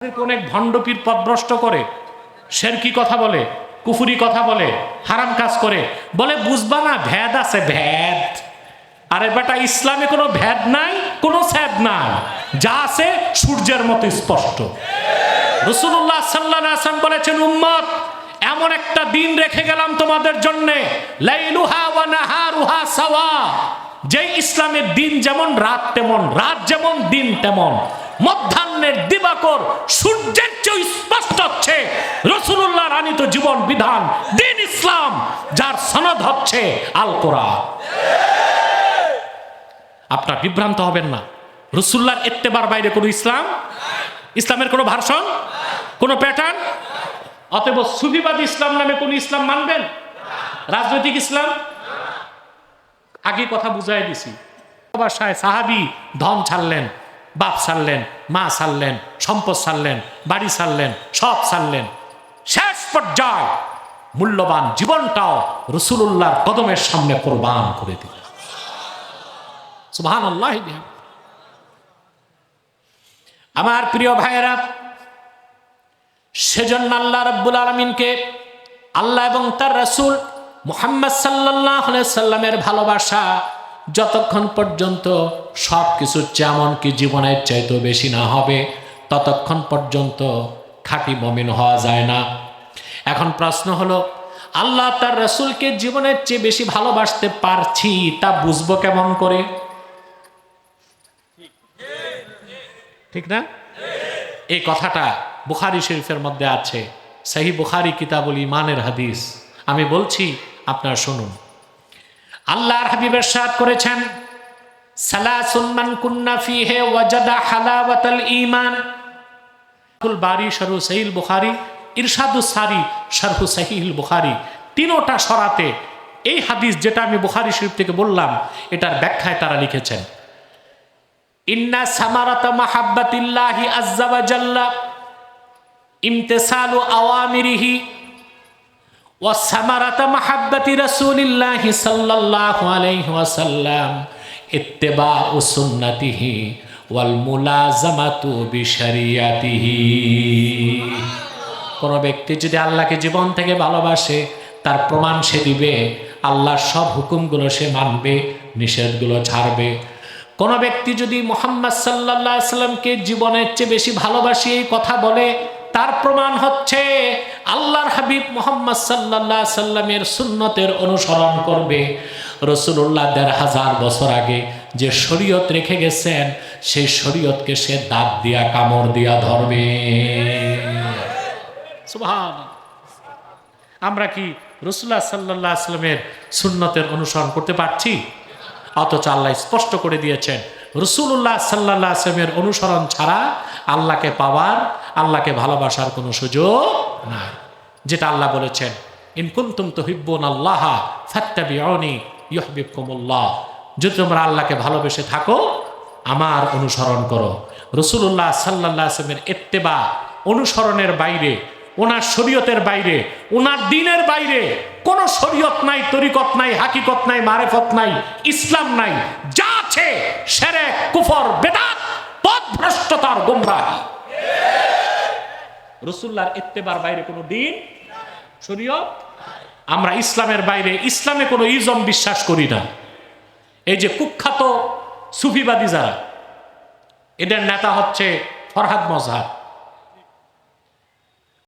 অনেক ভণ্ডপীর পদভ্রষ্ট করে, শেরকি কথা বলে, কুফুরি কথা বলে, হারাম কাজ করে, বলে, বুঝবা না, ভেদ আছে, ভেদ। আরে বেটা, ইসলামে কোনো ভেদ নাই, কোনো স্যাদ নাই। যা আছে সূর্যের মতো স্পষ্ট। রসুল্লাহ সাল্লাহ আসলাম বলেছেন, উম্মত, এমন একটা দিন রেখে গেলাম তোমাদের জন্যে, লাইলুহা ওয়া নাহারুহা সাওয়া। যে ইসলামের দিন যেমন রাত তেমন, রাত যেমন, দিন তেমন। মধ্যাহ্নের দিবাকর সূর্যের চেয়ে স্পষ্ট হচ্ছে রসুল্লাহ রানিত জীবন বিধান, দিন ইসলাম, যার সনদ হচ্ছে আল কোরআন আপনার বিভ্রান্ত হবেন না। রসুল্লাহর এত্তেবার বাইরে কোনো ইসলাম? ইসলামের কোনো ভার্সন? কোনো প্যাটার্ন? অতএব সুফিবাদ ইসলাম নামে কোন ইসলাম মানবেন? রাজনৈতিক ইসলাম? আগে কথা বুঝাই দিছি। সাহাবি ধন ছাড়লেন। বাপ ছাড়লেন, মা ছাড়লেন, সম্পদ ছাড়লেন, বাড়ি ছাড়লেন, সব ছাড়লেন। শেষ পর্যায়ে মূল্যবান জীবনটাও রসুল্লাহর কদমের সামনে কোরবান করে দিল। আমার প্রিয় ভাইয়েরা, সেজন্য আল্লাহ রব্বুল আলমিনকে আল্লাহ এবং তার রসুল মুহাম্মদ সাল্লাহ সাল্লামের ভালোবাসা যতক্ষণ পর্যন্ত সব কিছু যেমন কি জীবনের চাইতেও বেশি না হবে, ততক্ষণ পর্যন্ত খাঁটি মমিন হওয়া যায় না। এখন প্রশ্ন হলো, আল্লাহ তার রসুলকে জীবনের চেয়ে বেশি ভালোবাসতে পারছি তা বুঝব কেমন করে? ঠিক না? এই কথাটা বুখারি শরীফের মধ্যে আছে। সাহি বুখারি কিতাবুল ইমানের হাদিস। আমি বলছি, আপনারা শুনুন। আল্লাহর হাবিবের সাদ করেছেন সালাসুন্মান কুন্না ফিহে ওয়াজাদা হালাওয়াতাল ঈমান। কুল বারি, শরহু সহিল বুখারি ইরশাদুস সারি, শরহু সহিল বুখারি। তিনোটা সরাতে এই হাদিস যেটা আমি বুখারি শরীফ থেকে বললাম, এটার ব্যাখ্যায় তারা লিখেছেন, ইন্না সামারাতা মাহাব্বাতিল্লাহি আজ্জা ওয়া জাল্লা, ইমতিসালু আওয়ামিরিহি বিশরিয়াতিহি। কোন ব্যক্তি যদি আল্লাহকে জীবন থেকে ভালোবাসে, তার প্রমাণ সে দিবে, আল্লাহর সব হুকুমগুলো সে মানবে, নিষেধগুলো ছাড়বে। কোন ব্যক্তি যদি মোহাম্মদ সাল্লাহ সাল্লামকে জীবনের চেয়ে বেশি ভালোবাসি এই কথা বলে তার প্রমাণ হচ্ছে আল্লাহর হাবিব মোহাম্মদ সাল্লাহ সাল্লামের সুন্নতের অনুসরণ করবে। রসুল্লাহ দেড় হাজার বছর আগে যে শরীয়ত রেখে গেছেন, সেই শরীয়তকে সে দাঁত দিয়া, কামড় দিয়া ধরবে। আমরা কি রসুল্লাহ সাল্লাহ আসলামের সুন্নতের অনুসরণ করতে পারছি? অথচ আল্লাহ স্পষ্ট করে দিয়েছেন রসুল্লাহ সাল্লাহ আসলামের অনুসরণ ছাড়া আল্লাহকে পাওয়ার আল্লাহকে ভালোবাসার কোনো সুযোগ না যেটা আল্লাহ বলেছেন ইনকুন্তুম তো হিব্বন আল্লাহ ফাত্তাবিউনি ইহবিবকুমুল্লাহ যদি তোমরা আল্লাহকে ভালোবেসে থাকো, আমার অনুসরণ করো। রসুল্লাহ সাল্লাহ আসলামের এত্তেবা অনুসরণের বাইরে, ওনার শরীয়তের বাইরে, ওনার দিনের বাইরে কোনো শরীয়ত নাই, তরিকত নাই, হাকিকত নাই, মারেফত নাই, ইসলাম নাই, যা আছে সেরে কুফর, বেদাত, পথভ্রষ্টতার গোমরাহি। রসুল্লাহর ইত্তেবার বাইরে কোনো দিন, শরীয়ত, আমরা ইসলামের বাইরে, ইসলামে কোনো ইজম বিশ্বাস করি না। এই যে কুখ্যাত সুফিবাদী যারা, এদের নেতা হচ্ছে ফরহাদ মজহার।